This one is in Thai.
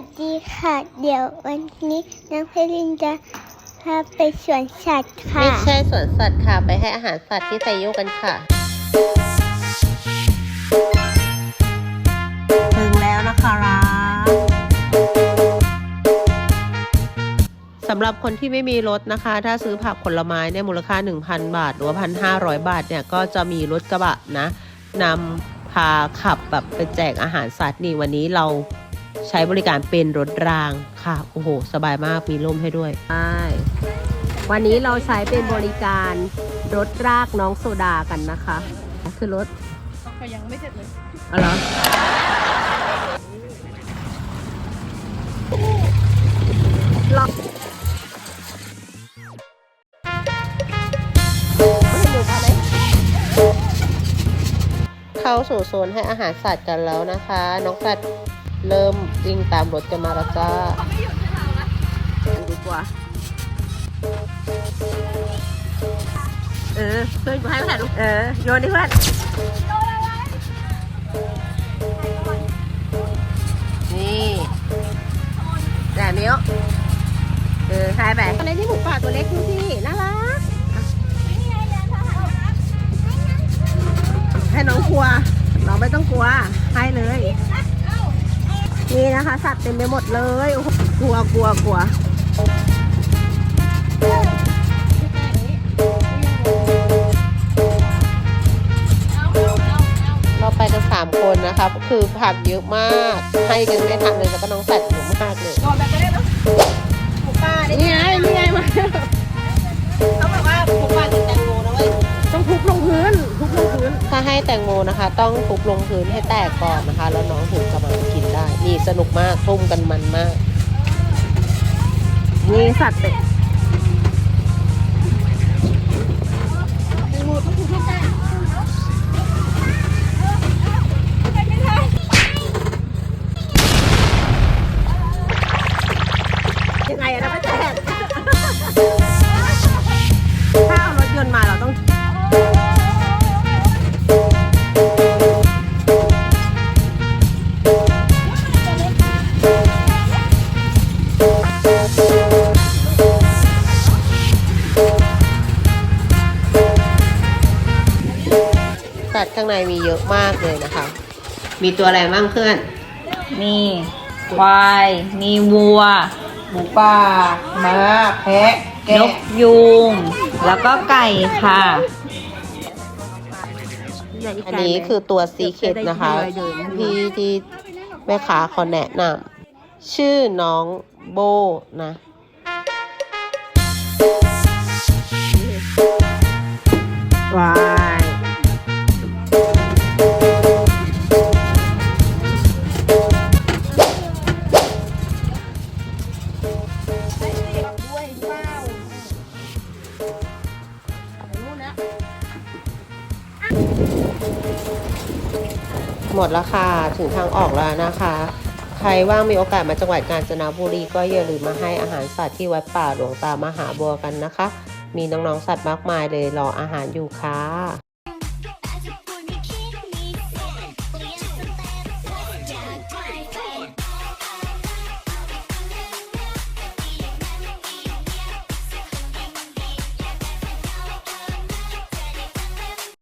วัสดีค่ะ เดี๋ยววันนี้น้องเพลินจะพาไปสวนสัตว์ค่ะ ไม่ใช่สวนสัตว์ค่ะ ไปให้อาหารสัตว์ที่ไซโยกกันค่ะ ถึงแล้วนะคะสำหรับคนที่ไม่มีรถนะคะ ถ้าซื้อผักผลไม้เนี่ยมูลค่า 1,000 บาท หรือว่า 1,500 บาทเนี่ย ก็จะมีรถกระบะนะนำพาขับแบบไปแจกอาหารสัตว์นี่วันนี้เรา ใช้บริการเป็นรถรางค่ะ โอ้โห สบายมากมีร่มให้ด้วยใช่วันนี้เราใช้เป็นบริการรถรากน้องโซดากันนะคะ คือรถก็ยังไม่เสร็จเลยอะไรอล็อกเข้าสู่โซนให้อาหารสัตว์กันแล้วนะคะ น้องสัตว์ เริ่มวิ่งตามรถกันมาแล้วจ้าดีกว่า เออเพื่อนกูให้มาถ่ายรูปเออโยนดิเพื่อนนี่แต่เนี้ยเออใช่ไปอะไรที่หมูป่าตัวเล็กดูสิ นี่นะคะ สัตว์เต็มไปหมดเลยโอ้โหกลัวกลัวกลัวเราไปกันสามคนนะคะคือผักเยอะมาก ให้กันไม่ทันเลยแล้วก็น้องสัตว์เยอะมากเลยนอนแบบจะได้ไหมหมูป่าได้นี่ไงนี่ไงมาเขา แตงโมนะคะ ต้องทุบลงพื้นให้แตกก่อนนะคะ แล้วน้องถึงจะมากินได้ นี่สนุกมากทุ่มกันมันมาก นี่สัตว์เต็แตงโมต้องถูกให้แตก ในมีเยอะมากเลยนะคะ มีตัวอะไรบ้างเพื่อน มีควาย มีวัว หมูป่าม้าแพะนกยูง แล้วก็ไก่ค่ะ อันนี้คือตัวซีเคดนะคะพี่ที่แม่ค้าเขาแนะนำชื่อน้องโบนะวายด้วย หมดแล้วค่ะ ถึงทางออกแล้วนะคะ ใครว่างมีโอกาสมาจังหวัดกาญจนบุรีก็อย่าลืมมาให้อาหารสัตว์ที่วัดป่าหลวงตามหาบัวกันนะคะ มีน้องๆสัตว์มากมายเลยรออาหารอยู่ค่ะ